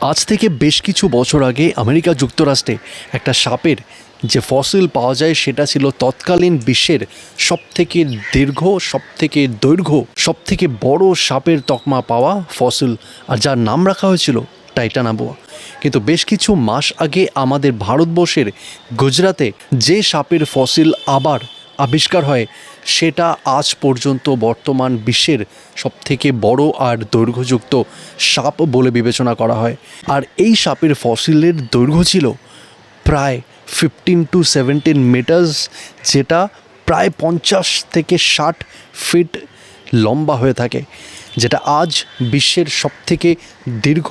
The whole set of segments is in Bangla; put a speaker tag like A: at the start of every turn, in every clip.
A: আজ থেকে বেশ কিছু বছর আগে আমেরিকা যুক্তরাষ্ট্রে একটা সাপের যে ফসিল পাওয়া যায় সেটা ছিল তৎকালীন বিশ্বের সবথেকে দীর্ঘ, সবথেকে দৈর্ঘ্য, সবথেকে বড় সাপের তকমা পাওয়া ফসিল। আর যার নাম রাখা হয়েছিল টাইটানাবোয়া কিন্তু বেশ কিছু মাস আগে আমাদের ভারতবর্ষের গুজরাতে যে সাপের ফসিল আবার আবিষ্কার হয়, সেটা আজ পর্যন্ত বর্তমান বিশ্বের সবথেকে বড় আর দৈর্ঘ্যযুক্ত সাপ বলে বিবেচনা করা হয়। আর এই সাপের ফসিলের দৈর্ঘ্য ছিল প্রায় ফিফটিন টু সেভেন্টিন মিটার্স যেটা প্রায় পঞ্চাশ থেকে ষাট ফিট লম্বা হয়ে থাকে, যেটা আজ বিশ্বের সবথেকে দীর্ঘ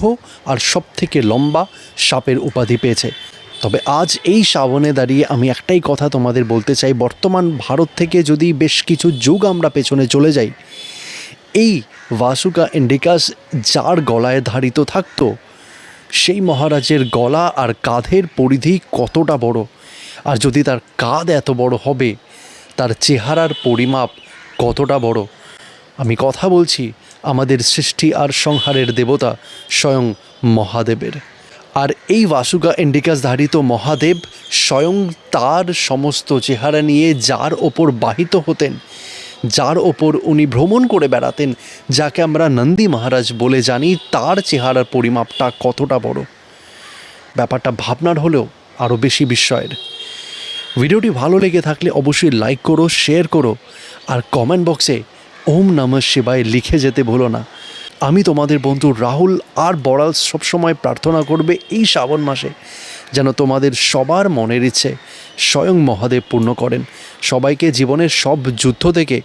A: আর সবথেকে লম্বা সাপের উপাধি পেয়েছে। তবে আজ এই শ্রাবণে দাঁড়িয়ে আমি একটাই কথা তোমাদের বলতে চাই, বর্তমান ভারত থেকে যদি বেশ কিছু যুগ আমরা পেছনে চলে যাই, এই ভাসুকা ইন্ডিকাস যার গলায় ধারিত থাকতো, সেই মহারাজের গলা আর কাঁধের পরিধি কতটা বড়? আর যদি তার কাঁধ এত বড় হবে, তার চেহারার পরিমাপ কতটা বড়? আমি কথা বলছি আমাদের সৃষ্টি আর সংহারের দেবতা স্বয়ং মহাদেবের। আর এই বাসুকা ইন্ডিকাস ধারিত মহাদেব স্বয়ং তার সমস্ত চেহারা নিয়ে যার ওপর বাহিত হতেন, যার ওপর উনি ভ্রমণ করে বেড়াতেন, যাকে আমরা নন্দী মহারাজ বলে জানি তার চেহারার পরিমাপটা কতটা বড়। ব্যাপারটা ভাবনার হলেও আরও বেশি বিস্ময়ের। ভিডিওটি ভালো লেগে থাকলে অবশ্যই লাইক করো, শেয়ার করো, আর কমেন্ট বক্সে ওম নমঃ শিবায় লিখে যেতে ভুলো না। আমি তোমাদের বন্ধু রাহুল আর বড়াল সবসময় প্রার্থনা করবে এই শ্রাবণ মাসে, যেন তোমাদের সবার মনের ইচ্ছে স্বয়ং মহাদেব পূর্ণ করেন। সবাইকে জীবনের সব যুদ্ধ থেকে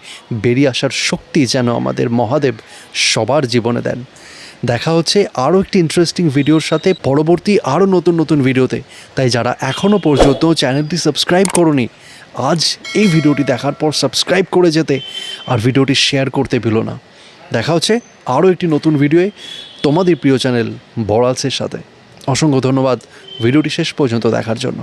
A: বেরিয়ে আসার শক্তি যেন আমাদের মহাদেব সবার জীবনে দেন। দেখা হচ্ছে আরও একটি ইন্টারেস্টিং ভিডিওর সাথে, পরবর্তী আরও নতুন নতুন ভিডিওতে তাই যারা এখনও পর্যন্ত চ্যানেলটি সাবস্ক্রাইব করনি, আজ এই ভিডিওটি দেখার পর সাবস্ক্রাইব করে যেতে, আর ভিডিওটি শেয়ার করতে ভুলো না। দেখা হচ্ছে আরও একটি নতুন ভিডিওয়ে তোমাদের প্রিয় চ্যানেল বড়ালসের সাথে। অসংখ্য ধন্যবাদ। ভিডিওটি শেষ পর্যন্ত দেখার জন্য।